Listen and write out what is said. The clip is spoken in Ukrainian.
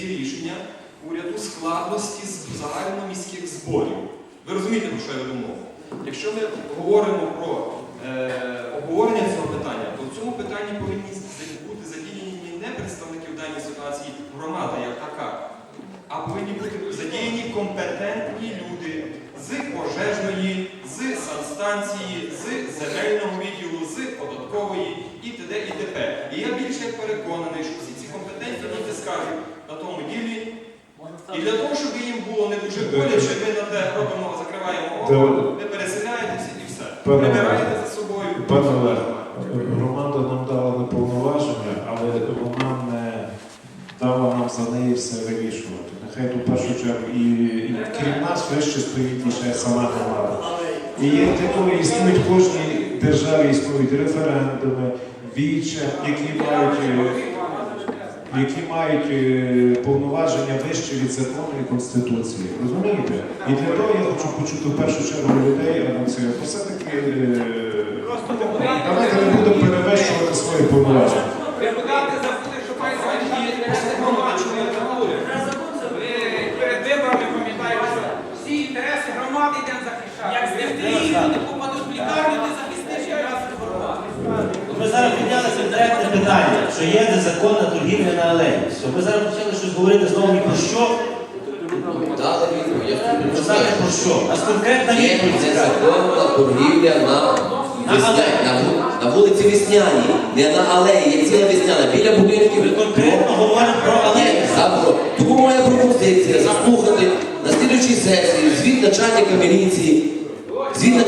ці рішення уряду складності з загальноміських зборів. Ви розумієте, про що я мову? Якщо ми говоримо про е, обговорення цього питання, то в цьому питанні повинні бути задіяні не представники в даній ситуації громада як така, а повинні бути задіяні компетентні люди з пожежної, з санстанції, з земельного відділу, з податкової і т.д. і т.п. І я більше переконаний, що всі ці компетентні люди скажуть на тому ділі. І для того, щоб їм було не дуже боляче, ми на те робимо, закриваємо око, ви переселяєтеся і все. Прибираєте за собою. Пане Олег, громада нам дала не повноваження, але вона не дала нам за неї все вирішувати. Нехай тут першу чергу і, і крім нас вище стоїть ще сама громада. І є для того існують в кожній державі існують референдуми, віче, які мають. Які мають е, повноваження вище від закону і конституції. Розумієте? І для того я хочу почути в першу чергу людей, а не це все-таки е, давайте не будемо перевищувати свої повноваження. Депутати забули, що Давайте інтереси говорю. Ви перед виборами пам'ятаєте, що всі інтереси громади йдемо захищати. Як люди попадуть в лікарню, ти захистиш питання, що є незаконна торгівля на алеї. Ми зараз почали щось говорити знову ні про що. Дали відповідь, я про що? У нас конкретна Є відповідь. цікава. незаконна торгівля на, весня... на, ву- на вулиці Весняній, не на алеї, є ціла Весняна, біля будинків. Ми конкретно говоримо про алею. Є. Тому моя пропозиція заслухати на слідуючій сесії звіт начальника міліції, звіт начальника